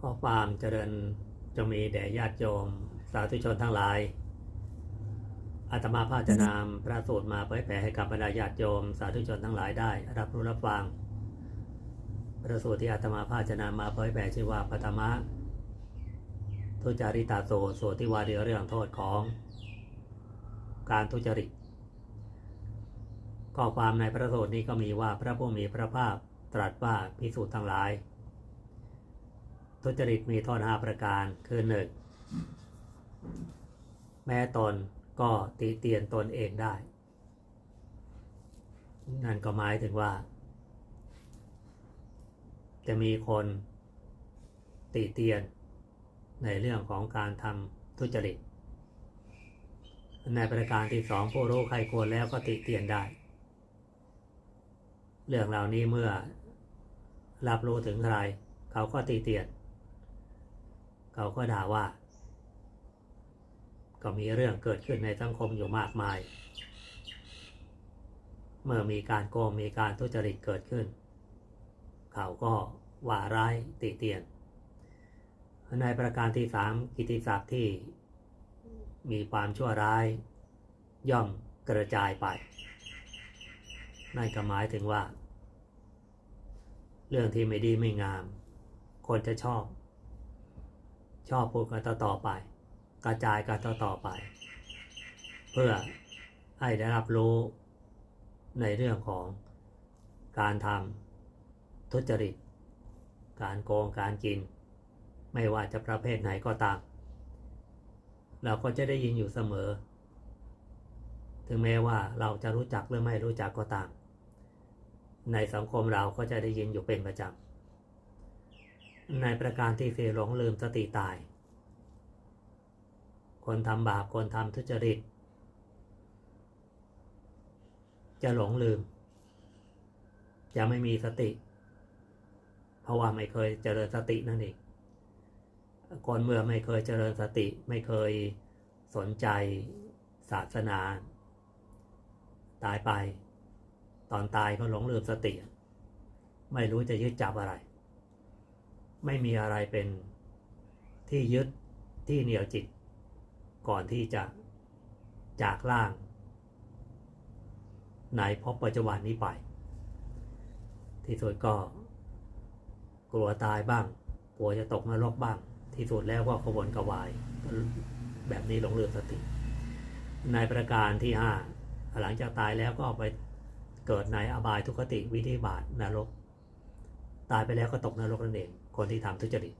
ข้อความเจริญจงมีแด่ญาติโยม สาธุชนทั้งหลาย อาตมาภาจะนำพระสูตรมาเผยแผ่ให้กับบรรดาญาติโยม สาธุชนทั้งหลายได้ รับรู้รับฟัง พระสูตรที่อาตมาภาจะนำมาเผยแผ่ชื่อว่าปฐมะทุจริตาโตสูตรที่ว่าด้วยเรื่องโทษของ การทุจริต ข้อความในพระสูตรนี้ก็มีว่าพระผู้มีพระภาคตรัสว่าพิสูจน์ทั้งหลาย ทุจริตมีโทษห้าประการคือหนึ่งแม้ตนก็ติเตียนตนเองได้ นั่นก็หมายถึงว่า จะมีคนติเตียนในเรื่องของการทำทุจริต ในประการที่สองผู้รู้ใครควรแล้วก็ติเตียนได้ เรื่องเหล่านี้เมื่อรับรู้ถึงใคร เขาก็ติเตียน เขาก็ด่าว่า ก็มีเรื่องเกิดขึ้นในสังคมอยู่มากมาย เมื่อมีการโกงมีการทุจริตเกิดขึ้น เขาก็ว่าร้ายติเตียน ในประการที่สามกิติศัพท์ที่มีความชั่วร้าย ย่อมกระจายไปนั่นก็หมายถึงว่า เรื่องที่ไม่ดีไม่งาม คนจะชอบ ชอบพูดกันต่อๆไป กระจายกันต่อๆไป เพื่อให้ได้รับรู้ในเรื่องของการทำทุจริต การโกงการกิน ไม่ว่าจะประเภทไหนก็ตาม เราก็จะได้ยินอยู่เสมอ ถึงแม้ว่าเราจะรู้จักหรือไม่รู้จักก็ตาม ในสังคมเราก็จะได้ยินอยู่เป็นประจำ ในประการที่สี่หลงลืมสติตาย คนทำบาปคนทำทุจริต จะหลงลืม จะไม่มีสติ เพราะว่าไม่เคยเจริญสตินั่นเองคนเมื่อไม่เคยเจริญสติ ไม่เคยสนใจศาสนา ตายไป ตอนตายก็หลงลืมสติ ไม่รู้จะยึดจับอะไร ไม่มีอะไรเป็นที่ยึดที่เหนี่ยวจิต ก่อนที่จะจากล่าง ในพบปัจจุบันนี้ไป ที่สุดก็ กลัวตายบ้างกลัวจะตกนรกบ้าง ที่สุดแล้วก็ขบวนกระวาย แบบนี้หลงลืมสติ ในประการที่ห้าหลังจากตายแล้วก็ไปเกิดในอบายทุกขติวิธิบาตนรก ตายไปแล้วก็ตกนรกนั่นเอง คนที่ทำทุจริต